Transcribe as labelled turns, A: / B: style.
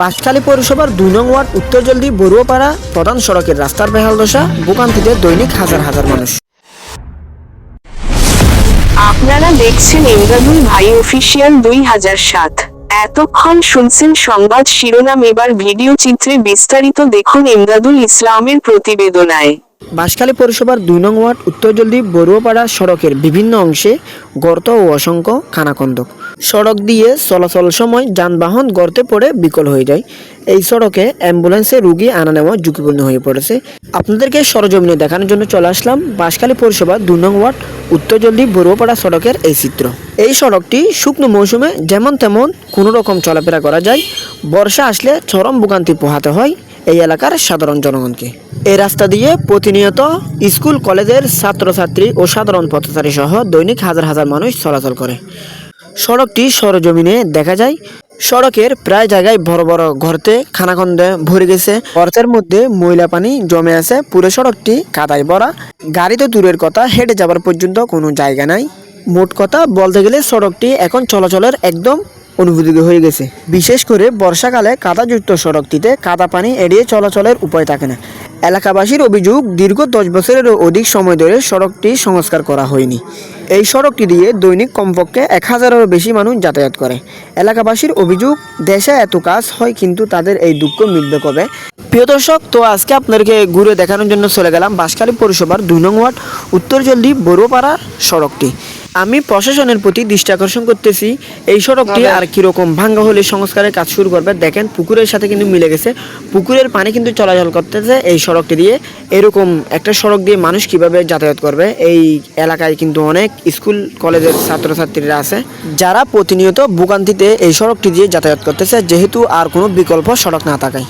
A: পাঁচখালী পৌরসভার দুই নং ওয়ার্ড, উত্তর জলদি, বড়ুয়াপাড়া, প্রধান সড়কের রাস্তার বেহাল দশা ভোগান্তিতে দৈনিক হাজার হাজার মানুষ।
B: আপনারা দেখছেন ইন্দ্রাদুল ভাই অফিসিয়াল দুই হাজার সাত। এতক্ষণ শুনছেন সংবাদ শিরোনাম, এবার ভিডিও চিত্রে বিস্তারিত দেখুন ইমদাদুল ইসলামের প্রতিবেদনায়।
A: বাঁশখালী পৌরসভার দুই নং ওয়ার্ড, উত্তর জলদি বড়ুয়াপাড়া সড়কের বিভিন্ন অংশে গর্ত ও অসংখ্য খানাকন্দক সড়ক দিয়ে চলাচল সময় যানবাহন গর্তে পড়ে বিকল হয়ে যায়। এই সড়কে অ্যাম্বুলেন্সে রুগী আনা নেওয়া ঝুঁকিপূর্ণ হয়ে পড়েছে। আপনাদেরকে সরজমিনে দেখানোর জন্য চলে আসলাম বাঁশখালী পৌরসভা দুই নং ওয়ার্ড, উত্তর জলদি বড়ুয়াপাড়া সড়কের এই চিত্র। এই সড়কটি শুকনো মৌসুমে যেমন তেমন কোনো রকম চলাফেরা করা যায়। বর্ষা আসলে চরম ভোগান্তি পোহাতে হয়। এই এলাকার সাধারণ জনগণকে। এই রাস্তা দিয়ে প্রতিনিয়ত স্কুল, কলেজের ছাত্রছাত্রী ও সাধারণ পথচারী সহ দৈনিক হাজার হাজার মানুষ চলাচল করে। সড়কটি সরজমিনে দেখা যায়, সড়কের প্রায় জায়গায় বড় বড় গর্তে খানাখন্দে ভরে গেছে। গর্তের মধ্যে ময়লা পানি জমে আছে, পুরো সড়কটি কাদায় ভরা। গাড়ি তো দূরের কথা, হেঁটে যাবার পর্যন্ত কোনো জায়গা নাই। মোট কথা বলতে গেলে সড়কটি এখন চলাচলের একদম অনুভূতি হয়ে গেছে। বিশেষ করে বর্ষাকালে কাদাযুক্ত সড়কটিতে কাদা পানি এড়িয়ে চলাচলের উপায় থাকে না। এলাকাবাসীর অভিযোগ, দীর্ঘ দশ বছরেরও অধিক সময় ধরে সড়কটি সংস্কার করা হয়নি। এই সড়কটি দিয়ে দৈনিক কমপক্ষে এক হাজারেরও বেশি মানুষ যাতায়াত করে। এলাকাবাসীর অভিযোগ, দেশে এত কাজ হয় কিন্তু তাদের এই দুঃখ মিটবে কবে? প্রিয় দর্শক তো আজকে আপনাদেরকে ঘুরে দেখানোর জন্য চলে গেলাম বাঁশখালী পৌরসভার দুই নং ওয়ার্ড উত্তর জলদি বড়ুয়াপাড়া সড়কটি। আমি প্রশাসনের প্রতি দৃষ্টি আকর্ষণ করতেছি। এই সড়কটি আর কীরকম ভাঙ্গা হলে সংস্কারের কাজ শুরু করবে? দেখেন পুকুরের সাথে কিন্তু মিলে গেছে। পুকুরের পানি কিন্তু চলাচল করতেছে এই সড়কটি দিয়ে। এরকম একটা সড়ক দিয়ে মানুষ কীভাবে যাতায়াত করবে? এই এলাকায় কিন্তু অনেক স্কুল কলেজের ছাত্রছাত্রীরা আছে। যারা প্রতিনিয়ত ভোগান্তিতে এই সড়কটি দিয়ে যাতায়াত করতেছে যেহেতু আর কোনো বিকল্প সড়ক না থাকায়।